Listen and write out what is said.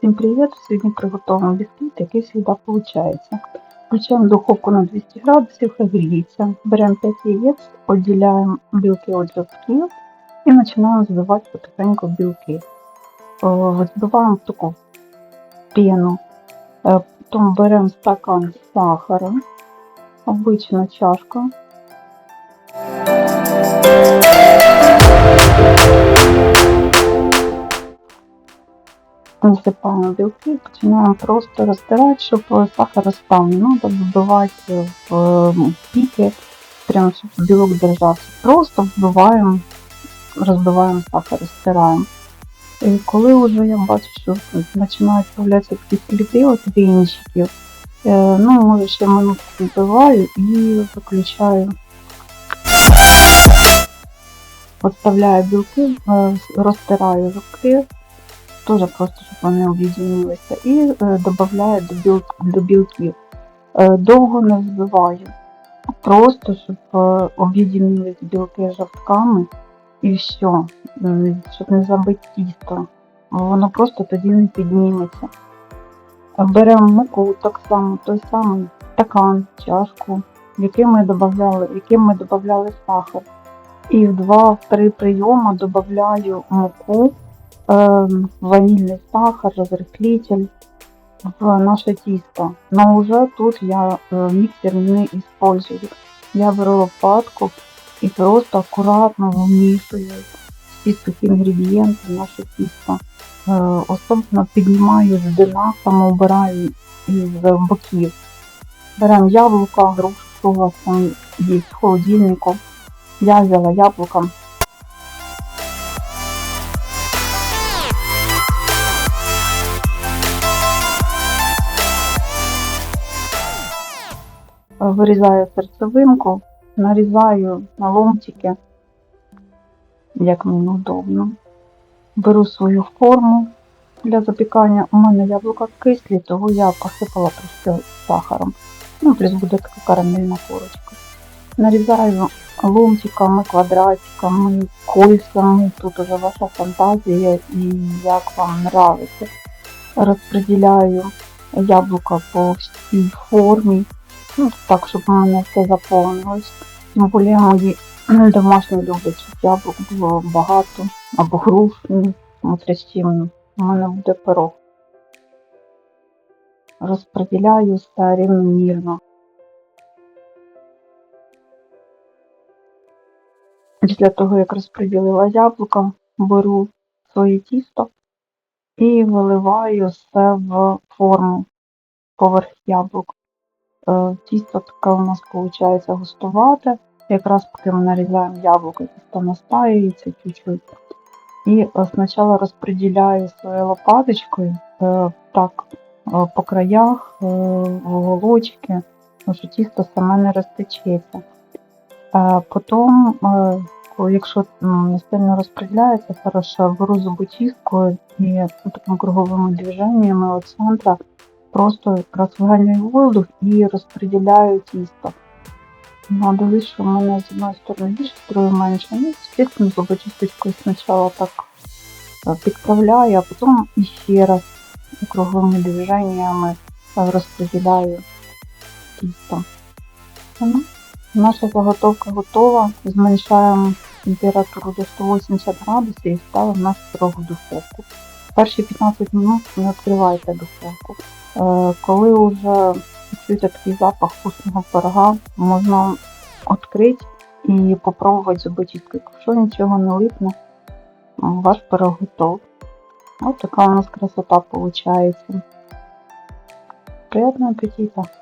Всім привіт! Сьогодні приготуємо бісквіт, який завжди виходить. Включаємо духовку на 200 градусів, гріється. Беремо 5 яєць, відділяємо білки від жовтків і починаємо збивати потихеньку білки. Збиваємо в таку пену. Е, Потім беремо стакан сахара, обична чашка. Насипаємо білки, починаємо просто розтирати, щоб сахар розстав. Не треба вбивати в е, піки, прямо щоб білок держався. Просто вбиваємо, розбиваємо сахар, розтираємо. І коли вже я бачу, що починають з'являтися такі сліди от вінчиків, е, ну, може ще минутку вбиваю і виключаю. Подставляю білки, е, розтираю жовтки, теж просто, щоб вони об'єднілися, і е, додаю до, біл, до білків. Е, довго не взбиваю, просто щоб е, білки з жовтками і все, щоб не забити тісто. Воно просто тоді не підніметься. Беремо муку так само, той самий стакан, чашку, в який ми додавали, в який ми додавали сахар. І в два-три прийоми додаю муку, ванільний сахар, розрыхлитель в наше тісто. Но уже тут я е, міксер не использую. Я беру лопатку і просто акуратно вмішую всі сухі в наше тісто. Е, особливо піднімаю з дна, саме обираю із боків. Беремо яблука, грушу, що у вас там є в холодильнику. Я взяла яблука. Вирізаю серцевинку, нарізаю на ломтики, як мені удобно. Беру свою форму для запікання. У мене яблука кислі, того я посипала трошки сахаром. Ну, плюс буде така карамельна корочка. Нарізаю ломтиками, квадратиками, кольцами. Тут уже ваша фантазія і як вам нравиться. Розподіляю яблука по всій формі. Ну, так, щоб у мене все заповнилось. Тим більше мої домашні люблять, щоб яблук було багато, або груш, ну, смотря у мене буде пирог. Розподіляю все рівномірно. Після того, як розподілила яблука, беру своє тісто і виливаю все в форму поверх яблук. Е, Тісто таке у нас виходить густувате. Якраз поки ми нарізаємо яблуко, тісто настаюється чуть-чуть. І е, спочатку розподіляю своєю лопаточкою е, так по краях, в уголочки, тому що тісто саме не розтечеться. Потім, якщо не сильно розподіляється, хорошо, беру зубочисткою і такими круговими движеннями від центра просто якраз розганяю воздух і розподіляю тісто. Ну, дивись, що в мене з одної сторони більше, з другої менше. Ну, звісно, зубочисточкою спочатку так е, підправляю, а потім іще раз круговими движеннями розподіляю тісто. Ну, Наша заготовка готова. Зменшаємо температуру до 180 градусів і ставимо наш пирог духовку. Перші 15 минут не відкривайте духовку. Е, Коли вже чуєте такий запах вкусного пирога, можна відкрити і попробувати зубочисткою. Якщо нічого не липне, ваш пирог готовий. Ось така у нас красота виходить. Приятного аппетита!